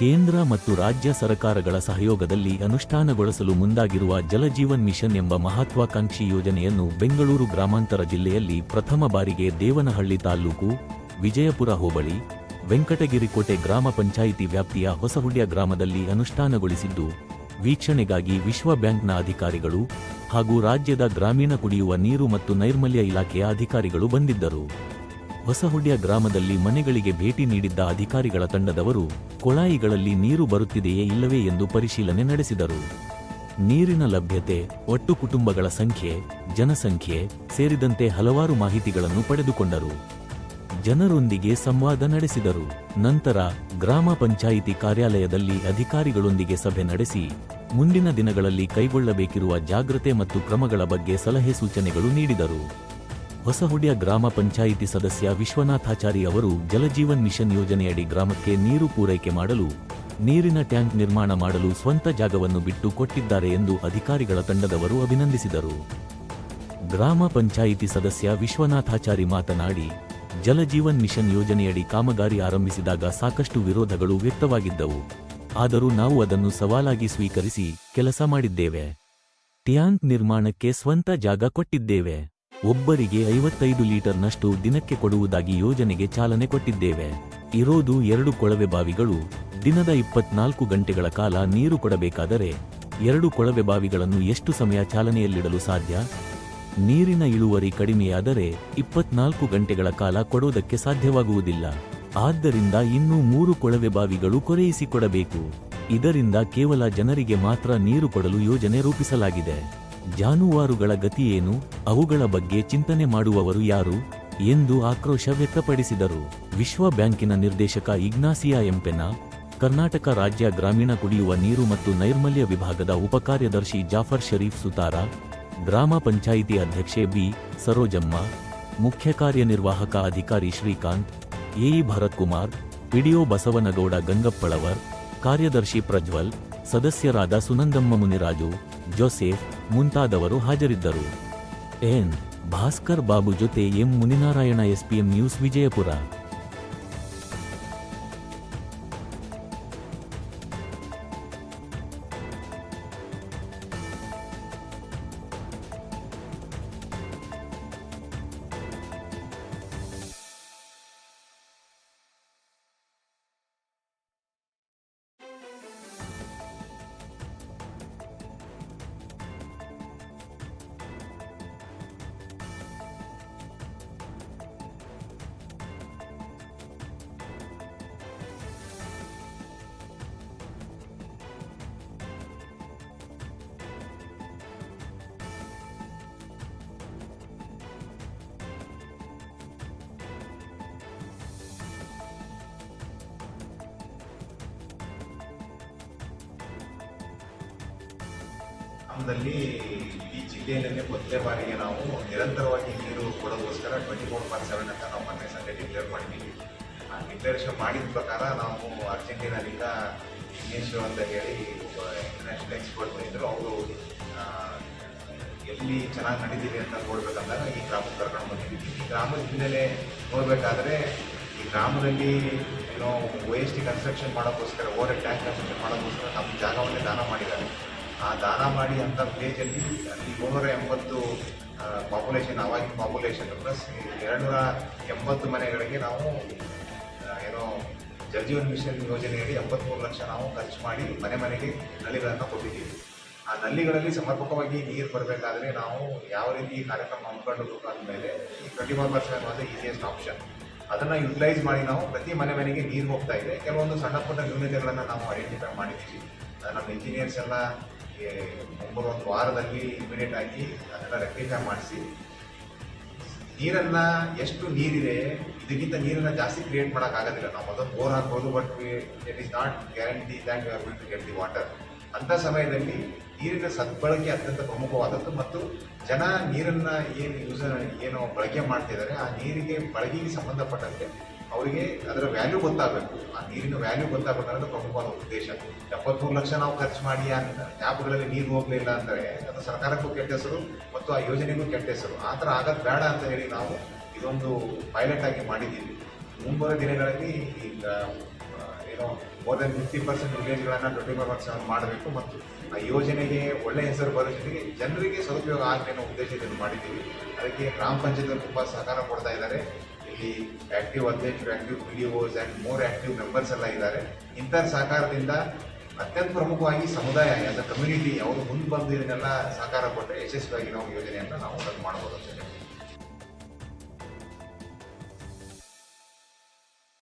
ಕೇಂದ್ರ ಮತ್ತು ರಾಜ್ಯ ಸರಕಾರಗಳ ಸಹಯೋಗದಲ್ಲಿ ಅನುಷ್ಠಾನಗೊಳಿಸಲು ಮುಂದಾಗಿರುವ ಜಲಜೀವನ್ ಮಿಷನ್ ಎಂಬ ಮಹತ್ವಾಕಾಂಕ್ಷಿ ಯೋಜನೆಯನ್ನು ಬೆಂಗಳೂರು ಗ್ರಾಮಾಂತರ ಜಿಲ್ಲೆಯಲ್ಲಿ ಪ್ರಥಮ ಬಾರಿಗೆ ದೇವನಹಳ್ಳಿ ತಾಲೂಕು ವಿಜಯಪುರ ಹೋಬಳಿ ವೆಂಕಟಗಿರಿಕೋಟೆ ಗ್ರಾಮ ಪಂಚಾಯಿತಿ ವ್ಯಾಪ್ತಿಯ ಹೊಸಹುಡ್ಯ ಗ್ರಾಮದಲ್ಲಿ ಅನುಷ್ಠಾನಗೊಳಿಸಿದ್ದು, ವೀಕ್ಷಣೆಗಾಗಿ ವಿಶ್ವ ಬ್ಯಾಂಕ್ನ ಅಧಿಕಾರಿಗಳು ಹಾಗೂ ರಾಜ್ಯದ ಗ್ರಾಮೀಣ ಕುಡಿಯುವ ನೀರು ಮತ್ತು ನೈರ್ಮಲ್ಯ ಇಲಾಖೆಯ ಅಧಿಕಾರಿಗಳು ಬಂದಿದ್ದರು. ಹೊಸಹುಡ್ಯ ಗ್ರಾಮದಲ್ಲಿ ಮನೆಗಳಿಗೆ ಭೇಟಿ ನೀಡಿದ್ದ ಅಧಿಕಾರಿಗಳ ತಂಡದವರು, ಕೊಳಾಯಿಗಳಲ್ಲಿ ನೀರು ಬರುತ್ತಿದೆಯೇ ಇಲ್ಲವೇ ಎಂದು ಪರಿಶೀಲನೆ ನಡೆಸಿದರು. ನೀರಿನ ಲಭ್ಯತೆ, ಒಟ್ಟು ಕುಟುಂಬಗಳ ಸಂಖ್ಯೆ, ಜನಸಂಖ್ಯೆ ಸೇರಿದಂತೆ ಹಲವಾರು ಮಾಹಿತಿಗಳನ್ನು ಪಡೆದುಕೊಂಡರು. ಜನರೊಂದಿಗೆ ಸಂವಾದ ನಡೆಸಿದರು. ನಂತರ ಗ್ರಾಮ ಪಂಚಾಯಿತಿ ಕಾರ್ಯಾಲಯದಲ್ಲಿ ಅಧಿಕಾರಿಗಳೊಂದಿಗೆ ಸಭೆ ನಡೆಸಿ, ಮುಂದಿನ ದಿನಗಳಲ್ಲಿ ಕೈಗೊಳ್ಳಬೇಕಿರುವ ಜಾಗ್ರತೆ ಮತ್ತು ಕ್ರಮಗಳ ಬಗ್ಗೆ ಸಲಹೆ ಸೂಚನೆಗಳು ನೀಡಿದರು. ಹೊಸಹುಡ್ಯ ಗ್ರಾಮ ಪಂಚಾಯಿತಿ ಸದಸ್ಯ ವಿಶ್ವನಾಥಾಚಾರಿ ಅವರು ಜಲಜೀವನ್ ಮಿಷನ್ ಯೋಜನೆಯಡಿ ಗ್ರಾಮಕ್ಕೆ ನೀರು ಪೂರೈಕೆ ಮಾಡಲು, ನೀರಿನ ಟ್ಯಾಂಕ್ ನಿರ್ಮಾಣ ಮಾಡಲು ಸ್ವಂತ ಜಾಗವನ್ನು ಬಿಟ್ಟು ಕೊಟ್ಟಿದ್ದಾರೆ ಎಂದು ಅಧಿಕಾರಿಗಳ ತಂಡದವರು ಅಭಿನಂದಿಸಿದರು. ಗ್ರಾಮ ಪಂಚಾಯಿತಿ ಸದಸ್ಯ ವಿಶ್ವನಾಥಾಚಾರಿ ಮಾತನಾಡಿ, ಜಲಜೀವನ್ ಮಿಷನ್ ಯೋಜನೆಯಡಿ ಕಾಮಗಾರಿ ಆರಂಭಿಸಿದಾಗ ಸಾಕಷ್ಟು ವಿರೋಧಗಳು ವ್ಯಕ್ತವಾಗಿದ್ದವು. ಆದರೂ ನಾವು ಅದನ್ನು ಸವಾಲಾಗಿ ಸ್ವೀಕರಿಸಿ ಕೆಲಸ ಮಾಡಿದ್ದೇವೆ. ಟ್ಯಾಂಕ್ ನಿರ್ಮಾಣಕ್ಕೆ ಸ್ವಂತ ಜಾಗ ಕೊಟ್ಟಿದ್ದೇವೆ. ಒಬ್ಬರಿಗೆ ಐವತ್ತೈದು ಲೀಟರ್ನಷ್ಟು ದಿನಕ್ಕೆ ಕೊಡುವುದಾಗಿ ಯೋಜನೆಗೆ ಚಾಲನೆ ಕೊಟ್ಟಿದ್ದೇವೆ. ಇರೋದು ಎರಡು ಕೊಳವೆ ಬಾವಿಗಳು, ದಿನದ ಇಪ್ಪತ್ನಾಲ್ಕು ಗಂಟೆಗಳ ಕಾಲ ನೀರು ಕೊಡಬೇಕಾದರೆ ಎರಡು ಕೊಳವೆ ಬಾವಿಗಳನ್ನು ಎಷ್ಟು ಸಮಯ ಚಾಲನೆಯಲ್ಲಿಡಲು ಸಾಧ್ಯ? ನೀರಿನ ಇಳುವರಿ ಕಡಿಮೆಯಾದರೆ ಇಪ್ಪತ್ನಾಲ್ಕು ಗಂಟೆಗಳ ಕಾಲ ಕೊಡೋದಕ್ಕೆ ಸಾಧ್ಯವಾಗುವುದಿಲ್ಲ. ಆದ್ದರಿಂದ ಇನ್ನೂ ಮೂರು ಕೊಳವೆ ಬಾವಿಗಳು ಕೊರೆಯಿಸಿಕೊಡಬೇಕು ಇದರಿಂದ ಕೇವಲ ಜನರಿಗೆ ಮಾತ್ರ ನೀರು ಕೊಡಲು ಯೋಜನೆ ರೂಪಿಸಲಾಗಿದೆ. ಜಾನುವಾರುಗಳ ಗತಿಯೇನು? ಅವುಗಳ ಬಗ್ಗೆ ಚಿಂತನೆ ಮಾಡುವವರು ಯಾರು? ಎಂದು ಆಕ್ರೋಶ ವ್ಯಕ್ತಪಡಿಸಿದರು. ವಿಶ್ವ ಬ್ಯಾಂಕಿನ ನಿರ್ದೇಶಕ ಇಗ್ನಾಸಿಯಾ ಎಂಪೆನ, ಕರ್ನಾಟಕ ರಾಜ್ಯ ಗ್ರಾಮೀಣ ಕುಡಿಯುವ ನೀರು ಮತ್ತು ನೈರ್ಮಲ್ಯ ವಿಭಾಗದ ಉಪಕಾರ್ಯದರ್ಶಿ ಜಾಫರ್ ಷರೀಫ್ ಸುತಾರ, ಗ್ರಾಮ ಪಂಚಾಯಿತಿ ಅಧ್ಯಕ್ಷೆ ಬಿ. ಸರೋಜಮ್ಮ, ಮುಖ್ಯ ಕಾರ್ಯನಿರ್ವಾಹಕ ಅಧಿಕಾರಿ ಶ್ರೀಕಾಂತ್, ಎಇ. ಭರತ್ ಕುಮಾರ್ ಪಿಡಿಒ ಬಸವನಗೌಡ ಗಂಗಪ್ಪಳವರ್, ಕಾರ್ಯದರ್ಶಿ ಪ್ರಜ್ವಲ್ ಸದಸ್ಯರಾದ ಸುನಂದಮ್ಮ ಮುನಿರಾಜು, ಜೋಸೆಫ್ ಮುಂತಾದವರು ಹಾಜರಿದ್ದರು. ಎನ್. ಭಾಸ್ಕರ್ ಬಾಬು ಜೊತೆ M. Muninarayana SPM news Vijayapura. ಗ್ರಾಮದಲ್ಲಿ ಈ ಜಿಲ್ಲೆಯಲ್ಲೇ ಮೊದಲೇ ಬಾರಿಗೆ ನಾವು ನಿರಂತರವಾಗಿ ನೀರು ಕೊಡೋದಕ್ಕೋಸ್ಕರ ಟ್ವೆಂಟಿ ಫೋರ್ ಬಾರ್ ಸೆವೆನ್ ಅಂತ ನಾವು ಮೊನ್ನೆ ಸಂಜೆ ಡಿಕ್ಲೇರ್ ಮಾಡಿದ್ದೀವಿ. ಆ ಡಿಕ್ಲೇರೇಷನ್ ಮಾಡಿದ ಪ್ರಕಾರ ನಾವು ಅರ್ಜೆಂಟೀನಾದಿಂದ ಇಂಗ್ಲೀಷ್ ಅಂತ ಹೇಳಿ ಇಂಟರ್ನ್ಯಾಷನಲ್ ಎಕ್ಸ್ಪರ್ಟ್ ಬಂದಿದ್ದರು ಅವರು ಎಲ್ಲಿ ಚೆನ್ನಾಗಿ ನಡೀತೀವಿ ಅಂತ ನೋಡ್ಬೇಕಂದಾಗ ಈ ಗ್ರಾಮಕ್ಕೆ ಕರ್ಕೊಂಡು ಬಂದಿದ್ದೀವಿ. ಈ ಗ್ರಾಮದ ಹಿನ್ನೆಲೆ ನೋಡಬೇಕಾದ್ರೆ ಈ ಗ್ರಾಮದಲ್ಲಿ ಏನೋ ವೇಸ್ಟ್ ಕನ್ಸ್ಟ್ರಕ್ಷನ್ ಮಾಡೋಕ್ಕೋಸ್ಕರ ಓರೆ ಟ್ಯಾಂಕ್ ಕನ್ಸ್ಟ್ರಕ್ಷನ್ ಮಾಡೋಕ್ಕೋಸ್ಕರ ನಮ್ಮ ಜಾಗವನ್ನೇ ದಾನ ಮಾಡಿದ್ದಾರೆ. ಆ ದಾನ ಮಾಡಿ ಅಂತ ವಿಲೇಜಲ್ಲಿ ಅಲ್ಲಿ ಏಳ್ನೂರ ಎಂಬತ್ತು ಪಾಪ್ಯುಲೇಷನ್ ಅವಾಗಿನ ಪಾಪ್ಯುಲೇಷನ್ ಪ್ಲಸ್ ಎರಡುನೂರ ಎಂಬತ್ತು ಮನೆಗಳಿಗೆ ನಾವು ಏನೋ ಜಲಜೀವನ್ ಮಿಷನ್ ಯೋಜನೆಯಲ್ಲಿ ಎಂಬತ್ಮೂರು ಲಕ್ಷ ನಾವು ಖರ್ಚು ಮಾಡಿ ಮನೆ ಮನೆಗೆ ನಲ್ಲಿಗಳನ್ನು ಕೊಟ್ಟಿದ್ದೀವಿ. ಆ ನಲ್ಲಿಗಳಲ್ಲಿ ಸಮರ್ಪಕವಾಗಿ ನೀರು ಬರಬೇಕಾದ್ರೆ ನಾವು ಯಾವ ರೀತಿ ಈ ಕಾರ್ಯಕ್ರಮ ಹಮ್ಮಿಕೊಳ್ಳಬೇಕು ಅಂದಮೇಲೆ ಈ twenty four percent was easiest option ಅದನ್ನು ಯುಟಿಲೈಸ್ ಮಾಡಿ ನಾವು ಪ್ರತಿ ಮನೆ ಮನೆಗೆ ನೀರು ಹೋಗ್ತಾ ಇದೆ. ಕೆಲವೊಂದು ಸಣ್ಣ ಪುಟ್ಟ ನ್ಯೂನತೆಗಳನ್ನು ನಾವು ಐಡೆಂಟಿಫೈ ಮಾಡಿದ್ದೀವಿ. ನಮ್ಮ ಇಂಜಿನಿಯರ್ಸ್ ಎಲ್ಲ ಒಂದು ವಾರದಲ್ಲಿ ಇಮಿಡಿಯೇಟ್ ಆಗಿ ಅದನ್ನು ರೆಕ್ಟಿಫೈ ಮಾಡಿಸಿ. ನೀರನ್ನ ಎಷ್ಟು ನೀರಿದೆ, ಇದಕ್ಕಿಂತ ನೀರನ್ನ ಜಾಸ್ತಿ ಕ್ರಿಯೇಟ್ ಮಾಡೋಕ್ಕಾಗೋದಿಲ್ಲ ನಾವು ಮೊದಲು ಬೋರ್ ಹಾಕ್ಬೋದು but it is not guarantee that you are going to get the water ಅಂಥ ಸಮಯದಲ್ಲಿ ನೀರಿನ ಸದ್ಬಳಕೆ ಅತ್ಯಂತ ಪ್ರಮುಖವಾದದ್ದು ಮತ್ತು ಜನ ನೀರನ್ನ ಏನು ಯೂಸ್ ಏನು ಬಳಕೆ ಮಾಡ್ತಿದ್ದಾರೆ, ಆ ನೀರಿಗೆ ಬಳಕೆಗೆ ಸಂಬಂಧಪಟ್ಟಂತೆ ಅವರಿಗೆ ಅದರ ವ್ಯಾಲ್ಯೂ ಗೊತ್ತಾಗಬೇಕು. ಆ ನೀರಿನ ವ್ಯಾಲ್ಯೂ ಗೊತ್ತಾಗಬೇಕನ್ನೋದು ಪ್ರಮುಖವಾದ ಉದ್ದೇಶ. ಎಪ್ಪತ್ಮೂರು ಲಕ್ಷ ನಾವು ಖರ್ಚು ಮಾಡಿ ಅಂತ ಟ್ಯಾಬ್ಗಳಲ್ಲಿ ನೀರು ಹೋಗಲಿಲ್ಲ ಅಂದರೆ ಅದು ಸರ್ಕಾರಕ್ಕೂ ಕೆಟ್ಟ ಹೆಸರು ಮತ್ತು ಆ ಯೋಜನೆಗೂ ಕೆಟ್ಟ ಹೆಸರು. ಆ ಥರ ಆಗೋದು ಬೇಡ ಅಂತ ಹೇಳಿ ನಾವು ಇದೊಂದು ಪೈಲಟ್ ಆಗಿ ಮಾಡಿದ್ದೀವಿ. ಮುಂಬರುವ ದಿನಗಳಲ್ಲಿ ಈಗ ಏನೋ ಮೋರ್ ದೆನ್ ಫಿಫ್ಟಿ ಪರ್ಸೆಂಟ್ ವಿಲೇಜ್ಗಳನ್ನು ಟ್ವೆಂಟಿ ಫೋರ್ ಪರ್ಸೆಂಟ್ ಮಾಡಬೇಕು ಮತ್ತು ಆ ಯೋಜನೆಗೆ ಒಳ್ಳೆ ಹೆಸರು ಬರೋ ಜೊತೆಗೆ ಜನರಿಗೆ ಸದುಪಯೋಗ ಆಗಲಿ ಅನ್ನೋ ಉದ್ದೇಶದಿಂದ ಮಾಡಿದ್ದೀವಿ. ಅದಕ್ಕೆ ಗ್ರಾಮ ಪಂಚಾಯತ್ ತುಂಬ ಸಹಕಾರ ಕೊಡ್ತಾ ಇದ್ದಾರೆ. ಇಲ್ಲಿ ಆಕ್ಟಿವ್ ಅಧ್ಯಕ್ಷರು active P D Os and more active members ಎಲ್ಲ ಇದ್ದಾರೆ. ಇಂಥ ಸಹಕಾರದಿಂದ ಅತ್ಯಂತ ಪ್ರಮುಖವಾಗಿ ಸಮುದಾಯ ಆಸ್ ಅ ಕಮ್ಯುನಿಟಿ ಅವರು ಮುಂದೆ ಬಂದು ಇದನ್ನೆಲ್ಲ ಸಹಕಾರ ಕೊಟ್ಟರೆ ಯಶಸ್ವಿಯಾಗಿ ನಾವು ಯೋಜನೆಯನ್ನು ನಾವು ಮಾಡ್ಬೋದು ಅಂತ